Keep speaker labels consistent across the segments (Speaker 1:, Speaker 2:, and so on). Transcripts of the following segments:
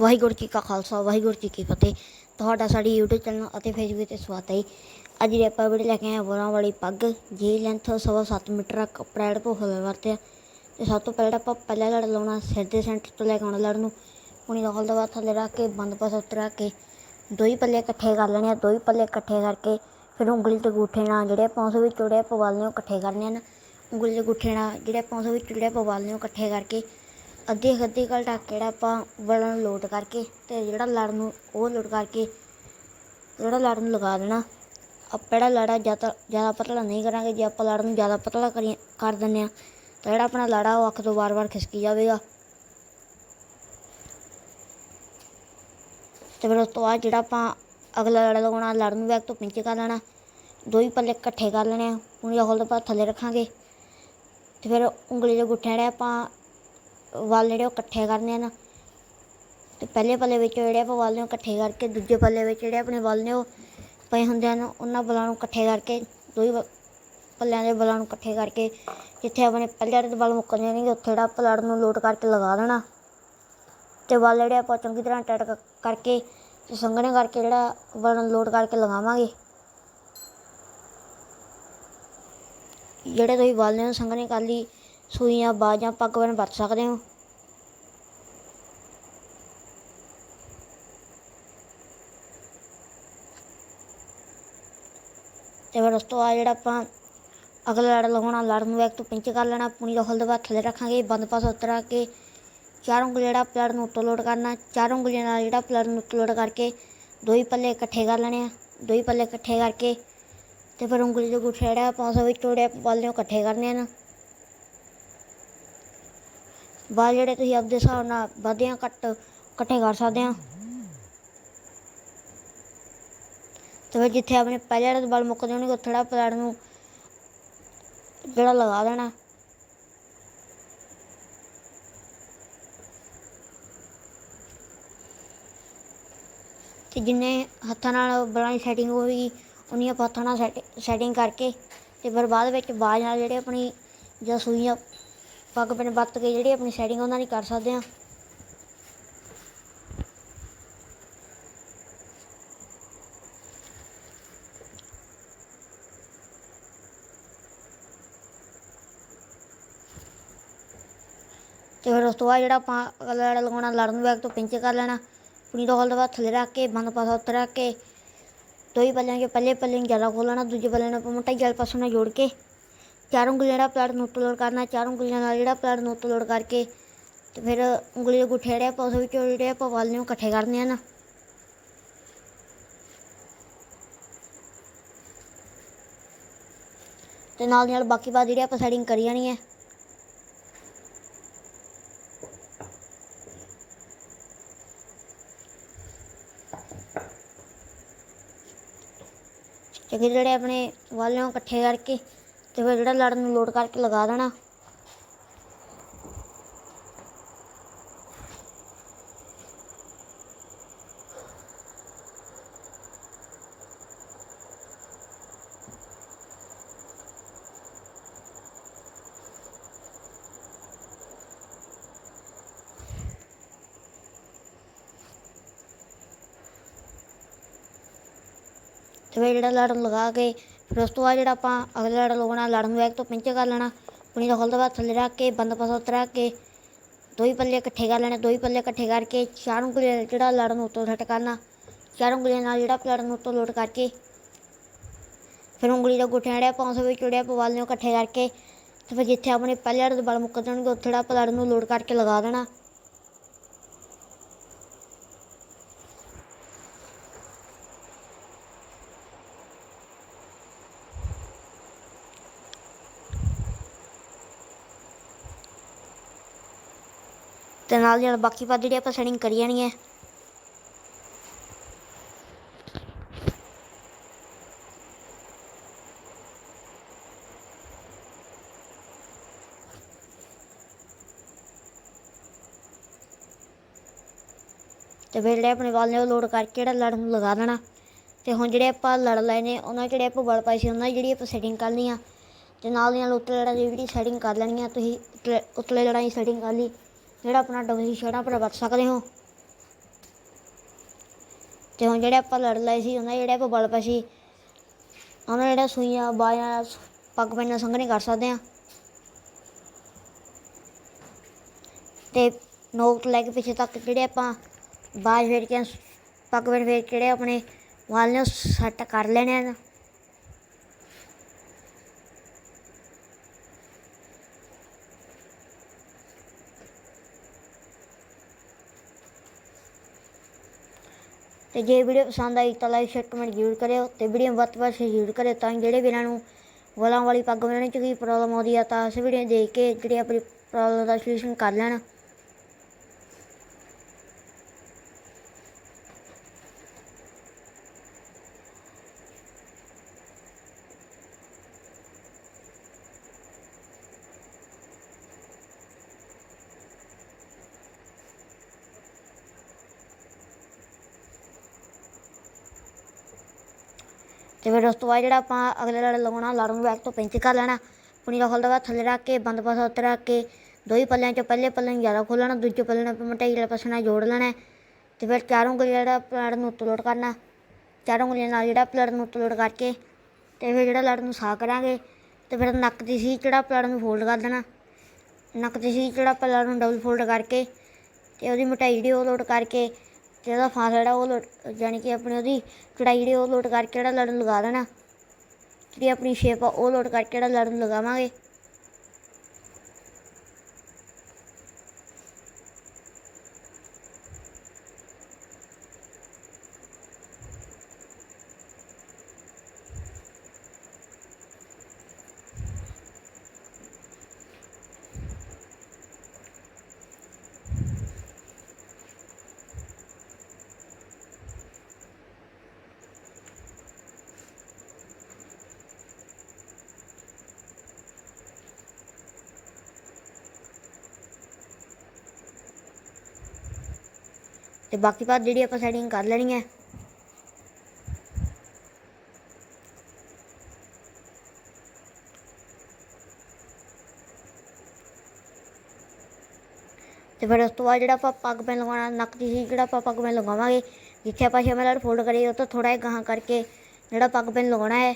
Speaker 1: ਵਾਹਿਗੁਰੂ ਜੀ ਕਾ ਖਾਲਸਾ, ਵਾਹਿਗੁਰੂ ਜੀ ਕੀ ਫਤਿਹ। ਤੁਹਾਡਾ ਸਾਡੀ YouTube ਚੈਨਲ ਅਤੇ Facebook ਤੇ ਸਵਾਗਤ ਹੈ ਅੱਜ ਦੇ ਆਪਾਂ ਵੀਡੀਓ ਲੈ ਕੇ ਆਏ ਹਾਂ ਬੋਰਾਂ ਵਾਲੀ ਪੱਗ ਜੀ ਲੈਂਥ ਸਵਾ ਸੱਤ ਮੀਟਰ ਕੱਪੜਾ ਜਿਹੜਾ ਹੋਵੇ ਵਰਤਿਆ ਤੇ ਸਭ ਤੋਂ ਪਹਿਲਾਂ ਆਪਾਂ ਪਹਿਲਾ ਲੜ ਲਾਉਣਾ, ਸਿਰ ਦੇ ਸੈਂਟਰ ਤੋਂ ਲੈ ਕੇ ਆਉਣਾ ਲੜ ਨੂੰ। ਪੁਣੀ ਦਾ ਬਾਅਦ ਥੱਲੇ ਰੱਖ ਕੇ, ਬੰਦ ਪਾਸ ਉਤਰਾ ਕੇ ਦੋ ਹੀ ਪੱਲੇ ਇਕੱਠੇ ਕਰ ਲੈਣੇ ਆ ਦੋ ਹੀ ਪੱਲੇ ਇਕੱਠੇ ਕਰਕੇ, ਫਿਰ ਉਂਗਲੀ ਤੇ ਗੂਠੇ ਨਾਲ ਜਿਹੜੇ ਆਪਾਂ ਵਿੱਚ ਜਿਹੜੇ ਪਵਾਲਨੇ ਉਹ ਇਕੱਠੇ ਕਰਨੇ ਹਨ ਉਂਗਲੀ ਦੇ ਗੂਠੇ ਨਾਲ ਜਿਹੜੇ ਪੌਂਸ ਵਿੱਚ ਜਿਹੜੇ ਪਵਾਲਨੇ ਉਹ ਇਕੱਠੇ ਕਰਕੇ ਅੱਧੀ ਅੱਧੀ ਘਲ ਢੱਕ ਜਿਹੜਾ ਆਪਾਂ ਵੜਨ ਨੂੰ ਲੋਡ ਕਰਕੇ ਤੇ ਜਿਹੜਾ ਲੜ ਨੂੰ ਉਹ ਲੋਡ ਕਰਕੇ ਜਿਹੜਾ ਲੜ ਨੂੰ ਲਗਾ ਦੇਣਾ। ਆਪਾਂ ਜਿਹੜਾ ਲੜਾ ਜ਼ਿਆਦਾ ਜ਼ਿਆਦਾ ਪਤਲਾ ਨਹੀਂ ਕਰਾਂਗੇ, ਜੇ ਆਪਾਂ ਲੜ ਨੂੰ ਜ਼ਿਆਦਾ ਪਤਲਾ ਕਰੀ ਕਰ ਦਿੰਦੇ ਆ ਤਾਂ ਜਿਹੜਾ ਆਪਣਾ ਲੜਾ ਉਹ ਅੱਖ ਤੋਂ ਵਾਰ-ਵਾਰ ਖਿਸਕੀ ਜਾਵੇਗਾ। ਤੇ ਫਿਰ ਉਸ ਤੋਂ ਬਾਅਦ ਜਿਹੜਾ ਆਪਾਂ ਅਗਲਾ ਲੜਾ ਲਗਾਉਣਾ, ਲੜ ਨੂੰ ਬੈਕ ਤੋਂ ਪਿੰਚ ਕਰ ਲੈਣਾ, ਦੋ ਹੀ ਪੱਲੇ ਇਕੱਠੇ ਕਰ ਲੈਣੇ ਆ ਪੂਰੀ ਹੋਲ ਦੇ ਬਾਅਦ ਥੱਲੇ ਰੱਖਾਂਗੇ। ਤੇ ਫਿਰ ਉਂਗਲੀ ਦੇ ਗੁੱਠੇ ਜਿਹੜੇ ਆਪਾਂ ਵੱਲ ਜਿਹੜੇ ਉਹ ਇਕੱਠੇ ਕਰਨੇ ਹਨ ਤੇ ਪਹਿਲੇ ਪੱਲੇ ਵਿੱਚ ਜਿਹੜੇ ਆਪਾਂ ਵੱਲ ਨੇ ਇਕੱਠੇ ਕਰਕੇ ਦੂਜੇ ਪੱਲੇ ਵਿੱਚ ਜਿਹੜੇ ਆਪਣੇ ਵੱਲ ਨੇ ਉਹ ਪਏ ਹੁੰਦੇ ਹਨ, ਉਹਨਾਂ ਬਲਾਂ ਨੂੰ ਇਕੱਠੇ ਕਰਕੇ ਦੋ ਹੀ ਪੱਲਿਆਂ ਦੇ ਬਲਾਂ ਨੂੰ ਇਕੱਠੇ ਕਰਕੇ, ਜਿੱਥੇ ਆਪਣੇ ਪਹਿਲੇ ਦੇ ਬਲ ਮੁੱਕ ਜਾਣਗੇ ਉੱਥੇ ਜਿਹੜਾ ਪਲੜ ਨੂੰ ਲੋਟ ਕਰਕੇ ਲਗਾ ਦੇਣਾ। ਤੇ ਵੱਲ ਜਿਹੜੇ ਆਪਾਂ ਚੰਗੀ ਤਰ੍ਹਾਂ ਟੈਟ ਕਰਕੇ ਤੇ ਸੰਘਣੇ ਕਰਕੇ ਜਿਹੜਾ ਬਲ ਨੂੰ ਲੋਟ ਕਰਕੇ ਲਗਾਵਾਂਗੇ। ਜਿਹੜੇ ਤੁਸੀਂ ਵੱਲ ਨੇ ਸੰਘਣੇ ਕਰ ਲਈ ਸੂਈਆਂ ਬਾਜਾਂ ਪੱਗ ਬਨ ਵਰਤ ਸਕਦੇ ਹੋ? ਤੇ ਫਿਰ ਉਸ ਤੋਂ ਬਾਅਦ ਜਿਹੜਾ ਆਪਾਂ ਅਗਲਾ ਲੜ ਲਗਾਉਣਾ ਲੜ ਨੂੰ ਇੱਕ ਤੋਂ ਪਿੰਚ ਕਰ ਲੈਣਾ, ਪੂਣੀ ਦਾ ਹਲ ਬਾਅਦ ਥੱਲੇ ਰੱਖਾਂਗੇ, ਬੰਦ ਪਾਸਾ ਉਤਰਾ ਕੇ ਚਾਰ ਉਂਗਲ ਜਿਹੜਾ ਪਲੜ ਨੂੰ ਉੱਤੋਂ ਲੋਡ ਕਰਨਾ, ਚਾਰ ਉਂਗਲੀਆਂ ਨਾਲ ਜਿਹੜਾ ਪਲੜ ਨੂੰ ਉੱਤੋਂ ਲੋਡ ਕਰਕੇ ਦੋ ਹੀ ਪੱਲੇ ਇਕੱਠੇ ਕਰ ਲੈਣੇ ਆ ਦੋ ਹੀ ਪੱਲੇ ਇਕੱਠੇ ਕਰਕੇ ਤੇ ਫਿਰ ਉਂਗਲੀ ਦੇ ਗੁੱਠੇ ਜਿਹੜਾ ਆਪਾਂ ਉਸ ਵਿੱਚ ਤੋੜੇ ਪੱਲੇ ਇਕੱਠੇ ਕਰਨੇ ਹਨ। ਬਾਲ ਜਿਹੜੇ ਤੁਸੀਂ ਆਪਦੇ ਹਿਸਾਬ ਨਾਲ ਵਧਿਆਂ ਘੱਟ, ਇਕੱਠੇ ਕਰ ਸਕਦੇ ਆ ਤੇ ਫਿਰ ਜਿੱਥੇ ਆਪਣੇ ਪਹਿਲੇ ਜਿਹੜੇ ਬਲ ਮੁੱਕਦੇ ਹੋਣਗੇ, ਉੱਥੇ ਜਿਹੜਾ ਨੂੰ ਜਿਹੜਾ ਲਗਾ ਦੇਣਾ। ਤੇ ਜਿੰਨੇ ਹੱਥਾਂ ਨਾਲ ਬਲਾਂ ਦੀ ਸੈਟਿੰਗ ਹੋਵੇਗੀ ਉਨੀਆਂ ਆਪਾਂ ਹੱਥਾਂ ਨਾਲ ਸੈਟਿੰਗ ਕਰਕੇ ਤੇ ਫਿਰ ਬਾਅਦ ਵਿੱਚ ਬਾਜ ਨਾਲ ਜਿਹੜੇ ਆਪਣੀ ਜਾਂ ਸੂਈਆਂ ਪੱਗ ਪਿੰਨ ਵੱਤ ਕੇ ਜਿਹੜੀ ਆਪਣੀ ਸੈਟਿੰਗ ਉਹਨਾਂ ਦੀ ਕਰ ਸਕਦੇ ਆ। ਤੇ ਫਿਰ ਉਸ ਤੋਂ ਬਾਅਦ ਜਿਹੜਾ ਆਪਾਂ ਅਗਲਾ ਲੜਾ ਲਗਾਉਣਾ, ਲੜਨ ਬੈਗ ਤੋਂ ਪਿੰਚ ਕਰ ਲੈਣਾ, ਪੂਰੀ ਦਾ ਹੋਲ ਦਾ ਬਾਅਦ ਥੱਲੇ ਰੱਖ ਕੇ, ਬੰਦ ਪਾਸਾ ਉੱਤੇ ਰੱਖ ਕੇ ਦੋ ਹੀ ਪੱਲਿਆਂ ਕੇ ਪਹਿਲੇ ਪੱਲੇ ਨੂੰ ਜ਼ਿਆਦਾ ਖੋਲਣਾ ਦੂਜੇ ਪੱਲੇ ਨੂੰ ਆਪਾਂ ਮੋਟਾ ਜਲ ਪਾਸੋਂ ਨਾਲ ਜੋੜ ਕੇ ਚਾਰ ਉਂਗਲੀਆਂ ਜਿਹੜਾ ਪਲਾਟ ਨੂੰ ਉੱਤੇ ਲੋਡ ਕਰਨਾ, ਚਾਰ ਉਂਗਲੀਆਂ ਨਾਲ ਜਿਹੜਾ ਪਲਾਟ ਨੂੰ ਉੱਤੇ ਲੋਡ ਕਰਕੇ ਤੇ ਫਿਰ ਉਂਗਲੀ ਦੇ ਗੁੱਠੇ ਜਿਹੜੇ ਆਪਾਂ ਉਸ ਵਿੱਚ ਜਿਹੜੇ ਆਪਾਂ ਵੱਲ ਨੂੰ ਇਕੱਠੇ ਕਰਨੇ ਹਨ ਤੇ ਨਾਲ ਦੀ ਨਾਲ ਬਾਕੀ ਬਾਅਦ ਜਿਹੜੀ ਆਪਾਂ ਸੈਟਿੰਗ ਕਰੀ ਜਾਣੀ ਹੈ ਚੰਗੇ ਜਿਹੜੇ ਆਪਣੇ ਵੱਲ ਨੂੰ ਇਕੱਠੇ ਕਰਕੇ ਤੇ ਫਿਰ ਜਿਹੜਾ ਲੜਨ ਨੂੰ ਲੋਡ ਕਰਕੇ ਲਗਾ ਦੇਣਾ। ਤੇ ਫਿਰ ਜਿਹੜਾ ਲੜ ਲਗਾ ਕੇ ਫਿਰ ਉਸ ਤੋਂ ਬਾਅਦ ਜਿਹੜਾ ਆਪਾਂ ਅਗਲੇ ਲੜ ਲਗਾਉਣਾ ਲੜ ਨੂੰ ਇੱਕ ਤੋਂ ਪਿੰਚ ਕਰ ਲੈਣਾ ਪੁਣੀ ਦਾ ਖੁੱਲਦਾ ਬਾਅਦ ਥੱਲੇ ਰੱਖ ਕੇ, ਬੰਦ ਪਾਸਾ ਉਤਰਾ ਕੇ, ਦੋ ਹੀ ਪੱਲੇ ਇਕੱਠੇ ਕਰ ਲੈਣੇ, ਦੋ ਹੀ ਪੱਲੇ ਇਕੱਠੇ ਕਰਕੇ, ਚਾਰ ਉਂਗਲੀਆਂ ਜਿਹੜਾ ਲੜ ਨੂੰ ਉੱਤੋਂ ਸੈੱਟ ਕਰਨਾ, ਚਾਰ ਉਂਗਲੀਆਂ ਨਾਲ ਜਿਹੜਾ ਲੜ ਨੂੰ ਉੱਤੋਂ ਲੋਡ ਕਰਕੇ, ਫਿਰ ਉਂਗਲੀ ਦਾ ਗੁੱਠਾ ਜਿਹੜਾ ਆਪਾਂ ਉਸ ਵਿੱਚ ਜਿਹੜੇ ਆਪਾਂ ਵੱਲ ਨੂੰ ਇਕੱਠੇ ਕਰਕੇ, ਤੇ ਫਿਰ ਜਿੱਥੇ ਆਪਣੇ ਪਹਿਲੇ ਲੜ ਦੇ ਬਲ ਮੁੱਕ ਜਾਣਗੇ, ਉੱਥੇ ਜਿਹੜਾ ਆਪਾਂ ਲੜ ਨੂੰ ਲੋਡ ਕਰਕੇ ਲਗਾ ਦੇਣਾ। ਤੇ ਨਾਲ ਦੀ ਨਾਲ ਬਾਕੀ ਪਾ ਜਿਹੜੀ ਆਪਾਂ ਸੈਟਿੰਗ ਕਰੀ ਜਾਣੀ ਹੈ। ਤੇ ਫਿਰ ਜਿਹੜੇ ਆਪਣੇ ਵਾਲ ਨੇ ਉਹ ਲੋਡ ਕਰਕੇ ਜਿਹੜਾ ਲੜ ਨੂੰ ਲਗਾ ਦੇਣਾ ਤੇ ਹੁਣ ਜਿਹੜੇ ਆਪਾਂ ਲੜ ਲਏ ਨੇ, ਉਹਨਾਂ ਜਿਹੜੇ ਆਪਾਂ ਬਲ ਪਾਈ ਸੀ, ਉਹਨਾਂ ਦੀ ਜਿਹੜੀ ਆਪਾਂ ਸੈਟਿੰਗ ਕਰਨੀ ਆ। ਤੇ ਨਾਲ ਦੀ ਨਾਲ ਉੱਤਲੇ ਲੜਾਂ ਦੀ ਜਿਹੜੀ ਸੈਟਿੰਗ ਕਰ ਲੈਣੀ ਆ, ਤੁਸੀਂ ਉੱਤਲੇ- ਉੱਤਲੇ ਲੜਾਂ ਦੀ ਸੈਟਿੰਗ ਕਰ ਲਈ। ਜਿਹੜਾ ਆਪਣਾ ਡਬਲ ਸ਼ੇਡਾਂ ਪਰ ਵਰਤ ਸਕਦੇ ਹੋ। ਤੇ ਹੁਣ ਜਿਹੜੇ ਆਪਾਂ ਲੜ ਲਏ ਸੀ, ਉਹਨਾਂ ਦੇ ਜਿਹੜੇ ਆਪਾਂ ਬਲ ਪਏ ਸੀ, ਉਹਨਾਂ ਦੇ ਜਿਹੜਾ ਸੂਈਆਂ, ਬਾਹਾਂ, ਪੱਗ ਪੈਣਾ ਸੰਗ ਨਹੀਂ ਕਰ ਸਕਦੇ ਆ। ਤੇ ਨੋਕ ਤੋਂ ਲੈ ਕੇ ਪਿੱਛੇ ਤੱਕ ਜਿਹੜੇ ਆਪਾਂ ਬਾਜ ਫੇਰ ਕੇ, ਪੱਗ ਫੇਰ ਫੇਰ ਜਿਹੜੇ ਆਪਣੇ ਵਾਲ ਨੇ ਸੈੱਟ ਕਰ ਲੈਣੇ ਆ। ਤੇ ਜੇ ਵੀਡੀਓ ਪਸੰਦ ਆਈ ਤਾਂ ਲਾਈਕ ਸ਼ੇਅਰ ਕਮੈਂਟ ਜ਼ਰੂਰ ਕਰਿਓ ਤੇ ਵੀਡੀਓ ਵੱਧ ਤੋਂ ਵੱਧ ਸ਼ੇਅਰ ਜ਼ਰੂਰ ਕਰਿਓ ਤਾਂ ਕਿ ਜਿਹੜੇ ਵੀਰਾਂ ਨੂੰ ਵਾਲਾਂ ਵਾਲੀ ਪੱਗ ਬਣਾਉਣ 'ਚ ਕੋਈ ਪ੍ਰੋਬਲਮ ਆਉਂਦੀ ਆ ਤਾਂ ਇਸ ਵੀਡੀਓ ਦੇਖ ਕੇ ਜਿਹੜੀ ਆਪਣੀ ਪ੍ਰੋਬਲਮ ਦਾ ਸੋਲੂਸ਼ਨ ਕਰ ਲੈਣ। ਤੇ ਫਿਰ ਉਸ ਤੋਂ ਬਾਅਦ ਜਿਹੜਾ ਆਪਾਂ ਅਗਲੇ ਲੜ ਲਗਾਉਣਾ ਲੜ ਨੂੰ ਬੈਕ ਤੋਂ ਪਿੰਚ ਕਰ ਲੈਣਾ ਪੁਣੀ ਦਾ ਖੋਲਦਾ ਬਾਅਦ ਥੱਲੇ ਰੱਖ ਕੇ, ਬੰਦ ਪਾਸਾ ਉੱਤੇ ਰੱਖ ਕੇ ਦੋ ਹੀ ਪੱਲਿਆਂ ਚੋਂ ਪਹਿਲੇ ਪੱਲੇ ਨੂੰ ਜ਼ਿਆਦਾ ਖੋਲਣਾ ਦੂਜੇ ਪੱਲੇ ਨੂੰ ਮਟਾਈ ਵਾਲੇ ਪਾਸੇ ਨਾਲ ਜੋੜ ਲੈਣਾ ਹੈ। ਤੇ ਫਿਰ ਚਾਰੋਂ ਉਂਗਲੀ ਜਿਹੜਾ ਪਲੜ ਨੂੰ ਉੱਤੋਂ ਲੋਡ ਕਰਨਾ, ਚਾਰੋਂ ਉਂਗਲੀਆਂ ਨਾਲ ਜਿਹੜਾ ਪਲੜ ਨੂੰ ਉੱਤੋਂ ਲੋਡ ਕਰਕੇ, ਤੇ ਫਿਰ ਜਿਹੜਾ ਲੜ ਨੂੰ ਸਾਹ ਕਰਾਂਗੇ, ਤੇ ਫਿਰ ਨੱਕ ਦੀ ਸੀ ਜਿਹੜਾ ਪਲੜ ਨੂੰ ਫੋਲਡ ਕਰ ਦੇਣਾ, ਨੱਕ ਦੀ ਸੀ ਜਿਹੜਾ ਪਲੜ ਨੂੰ ਡਬਲ ਫੋਲਡ ਕਰਕੇ, ਤੇ ਉਹਦੀ ਮੋਟਾਈ ਜਿਹੜੀ ਉਹ ਲੋਡ ਕਰਕੇ ਤੇ ਉਹਦਾ ਫਾਂਸ ਜਿਹੜਾ ਉਹ ਲੋਡ ਯਾਨੀ ਕਿ ਆਪਣੀ ਉਹਦੀ ਚੜਾਈ ਜਿਹੜੀ ਉਹ ਲੋਡ ਕਰਕੇ ਜਿਹੜਾ ਲੜਨ ਲਗਾ ਦੇਣਾ। ਜਿਹੜੀ ਆਪਣੀ ਸ਼ੇਪ ਆ, ਉਹ ਲੋਡ ਕਰਕੇ ਜਿਹੜਾ ਲੜਨ ਲਗਾਵਾਂਗੇ। ਤੇ ਬਾਕੀ ਬਾਤ ਜਿਹੜੀ ਆਪਾਂ ਸੈਟਿੰਗ ਕਰ ਲੈਣੀ ਹੈ। ਤੇ ਫਿਰ ਉਸ ਤੋਂ ਬਾਅਦ ਜਿਹੜਾ ਆਪਾਂ ਪੱਗ ਪੈਨ ਲਗਾਉਣਾ ਨੱਕ ਦੀ ਸੀ ਜਿਹੜਾ ਆਪਾਂ ਪੱਗ ਪੈਨ ਲਗਾਵਾਂਗੇ ਜਿੱਥੇ ਆਪਾਂ ਛੇਵਾਂ ਲੜ ਫੋਲਡ ਕਰੀਏ, ਉਹ ਤੋਂ ਥੋੜਾ ਜਿਹਾ ਗਾਹਾਂ ਕਰਕੇ ਜਿਹੜਾ ਪੱਗ ਪੈਨ ਲਗਾਉਣਾ ਹੈ।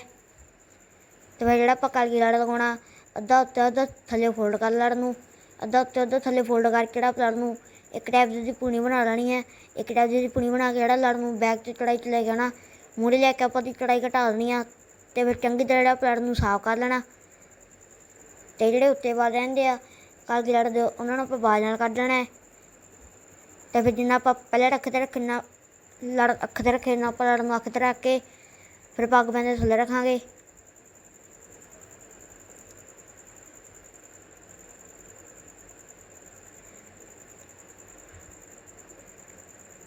Speaker 1: ਤੇ ਫਿਰ ਜਿਹੜਾ ਆਪਾਂ ਕਲਗੀ ਲੜ ਲਗਾਉਣਾ ਅੱਧਾ ਉੱਤੇ ਅੱਧਾ ਥੱਲੇ ਫੋਲਡ ਕਰ ਲੜ ਨੂੰ, ਅੱਧਾ ਉੱਤੇ ਅੱਧਾ ਥੱਲੇ ਫੋਲਡ ਕਰਕੇ ਜਿਹੜਾ ਲੜ ਨੂੰ ਇੱਕ ਟਾਈਪ ਦੀ ਪੂਣੀ ਬਣਾ ਲੈਣੀ ਹੈ, ਇੱਕ ਟਾਈਪ ਦੀ ਪੂਣੀ ਬਣਾ ਕੇ ਜਿਹੜਾ ਲੜ ਨੂੰ ਬੈਕ ਤੇ ਚੜਾਈ ਚ ਲੈ ਜਾਣਾ ਮੂਹਰੇ ਲੈ ਕੇ ਆਪਾਂ ਦੀ ਚੜਾਈ ਘਟਾ ਦੇਣੀ ਆ ਤੇ ਫਿਰ ਚੰਗੀ ਤਰ੍ਹਾਂ ਜਿਹੜਾ ਲੜ ਨੂੰ ਸਾਫ਼ ਕਰ ਲੈਣਾ। ਤੇ ਜਿਹੜੇ ਉੱਤੇ ਵਾਲ ਰਹਿੰਦੇ ਆ ਕਲਗੀ ਲੜ ਦੇ ਉਹਨਾਂ ਨੂੰ ਆਪਾਂ ਬਾਜ ਨਾਲ ਕੱਢ ਲੈਣਾ ਹੈ। ਤੇ ਫਿਰ ਜਿੰਨਾ ਆਪਾਂ ਪਹਿਲੇ ਰੱਖ ਤੇ ਰੱਖਣਾ ਲੜ ਅੱਖ ਤੇ ਰੱਖੇ ਨਾ ਆਪਾਂ ਲੜ ਨੂੰ ਅੱਖ ਤੇ ਰੱਖ ਕੇ ਫਿਰ ਪੱਗ ਬੰਦੇ ਥੱਲੇ ਰੱਖਾਂਗੇ।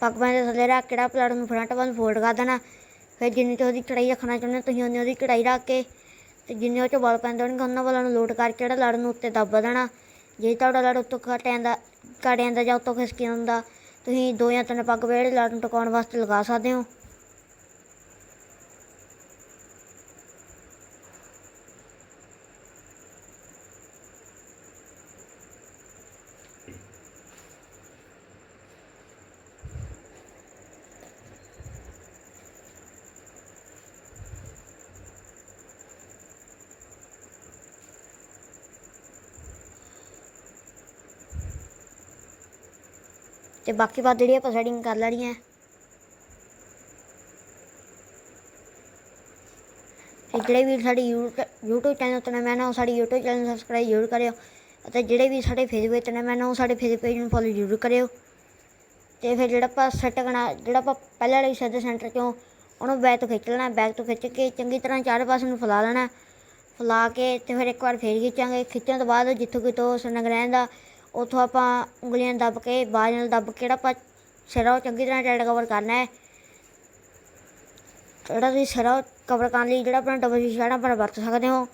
Speaker 1: ਪੱਗ ਬੰਦੇ ਥੱਲੇ ਰੱਖ ਕੇ ਜਿਹੜਾ ਪਲੜ ਨੂੰ ਫਰੰਟ ਵੱਲ ਫੋਲਡ ਕਰ ਦੇਣਾ। ਫਿਰ ਜਿੰਨੀ ਤੇ ਉਹਦੀ ਚੜਾਈ ਰੱਖਣਾ ਚਾਹੁੰਦੇ ਹੋ, ਤੁਸੀਂ ਉਨੀ ਉਹਦੀ ਚੜਾਈ ਰੱਖ ਕੇ ਤੇ ਜਿੰਨੇ ਉਹ ਚੋਂ ਬਲ ਪੈਂਦੇ ਹੋਣਗੇ, ਉਹਨਾਂ ਵਾਲਾਂ ਨੂੰ ਲੋਡ ਕਰਕੇ ਜਿਹੜਾ ਲੜ ਨੂੰ ਉੱਤੇ ਦੱਬ ਦੇਣਾ। ਜੇ ਤੁਹਾਡਾ ਲੜ ਉੱਤੋਂ ਘਟ ਜਾਂਦਾ ਘਟ ਜਾਂਦਾ ਜਾਂ ਉੱਤੋਂ ਖਿਸਕ ਜਾਂਦਾ ਤੁਸੀਂ ਦੋ ਜਾਂ ਤਿੰਨ ਪੱਗ ਜਿਹੜੇ ਲੜ ਨੂੰ ਟਿਕਾਉਣ ਵਾਸਤੇ ਲਗਾ ਸਕਦੇ ਹੋ। ਤੇ ਬਾਕੀ ਬਾਤ ਜਿਹੜੀ ਆਪਾਂ ਸੈਟਿੰਗ ਕਰ ਲੈਣੀ ਹੈ। ਤੇ ਜਿਹੜੇ ਵੀ ਸਾਡੀ YouTube ਚੈਨਲ ਤੋਂ ਮੈਂ ਨਾ ਉਹ ਸਾਡੀ YouTube ਚੈਨਲ ਨੂੰ ਸਬਸਕ੍ਰਾਈਬ ਜ਼ਰੂਰ ਕਰਿਓ। ਅਤੇ ਜਿਹੜੇ ਵੀ ਸਾਡੇ ਫੇਸਬੁੱਕ ਤੇ ਮੈਂ ਨਾ ਉਹ ਸਾਡੇ ਫੇਸਬੁੱਕ ਪੇਜ ਨੂੰ ਫੋਲੋ ਜ਼ਰੂਰ ਕਰਿਓ। ਤੇ ਫਿਰ ਜਿਹੜਾ ਆਪਾਂ ਸੈੱਟ ਕਰਨਾ, ਜਿਹੜਾ ਆਪਾਂ ਪਹਿਲਾਂ ਵਾਲੇ ਸਿੱਧੇ ਸੈਂਟਰ ਚੋਂ ਉਹਨੂੰ ਬੈਕ ਤੋਂ ਖਿੱਚ ਲੈਣਾ ਬੈਕ ਤੋਂ ਖਿੱਚ ਕੇ ਚੰਗੀ ਤਰ੍ਹਾਂ ਚਾਰੇ ਪਾਸੇ ਨੂੰ ਫੈਲਾ ਲੈਣਾ। ਫੈਲਾ ਕੇ ਤੇ ਫਿਰ ਇੱਕ ਵਾਰ ਫੇਰ ਖਿੱਚਾਂਗੇ। ਖਿੱਚਣ ਤੋਂ ਬਾਅਦ ਜਿੱਥੋਂ ਕਿਤੋਂ ਸਨਗ ਰਹਿੰਦਾ ਉੱਥੋਂ ਆਪਾਂ ਉਂਗਲੀਆਂ ਦੱਬ ਕੇ ਬਾਜ ਨਾਲ ਦੱਬ ਕੇ ਜਿਹੜਾ ਆਪਾਂ ਸਿਰਾ ਉਹ ਚੰਗੀ ਤਰ੍ਹਾਂ ਟਾਈਟ ਕਵਰ ਕਰਨਾ ਹੈ। ਜਿਹੜਾ ਤੁਸੀਂ ਸਿਰਾ ਕਵਰ ਕਰਨ ਲਈ ਜਿਹੜਾ ਆਪਣਾ ਡਬਲ ਸ਼ੀਸ਼ਾ ਆਪਣਾ ਵਰਤ ਸਕਦੇ ਹੋ।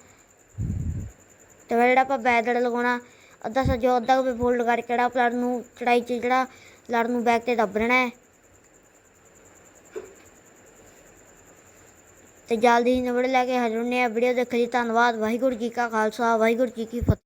Speaker 1: ਤੇ ਫਿਰ ਜਿਹੜਾ ਆਪਾਂ ਬੈਕ ਦੜ ਲਗਾਉਣਾ, ਅੱਧਾ ਸੱਜੋ ਅੱਧਾ ਕੁ ਫੋਲਡ ਕਰਕੇ ਜਿਹੜਾ ਲੜ ਨੂੰ ਚੜਾਈ 'ਚ ਜਿਹੜਾ ਲੜ ਨੂੰ ਬੈਕ ਤੇ ਦੱਬ ਲੈਣਾ ਹੈ। ਤੇ ਜਲਦੀ ਹੀ ਨਵੜ ਲੈ ਕੇ ਹਾਜ਼ਰ ਹੁੰਦੇ ਆ ਵੀਡੀਓ ਦੇਖਣ ਲਈ ਧੰਨਵਾਦ। ਵਾਹਿਗੁਰੂ ਜੀ ਕਾ ਖਾਲਸਾ, ਵਾਹਿਗੁਰੂ ਜੀ ਕੀ ਫਤਿਹ।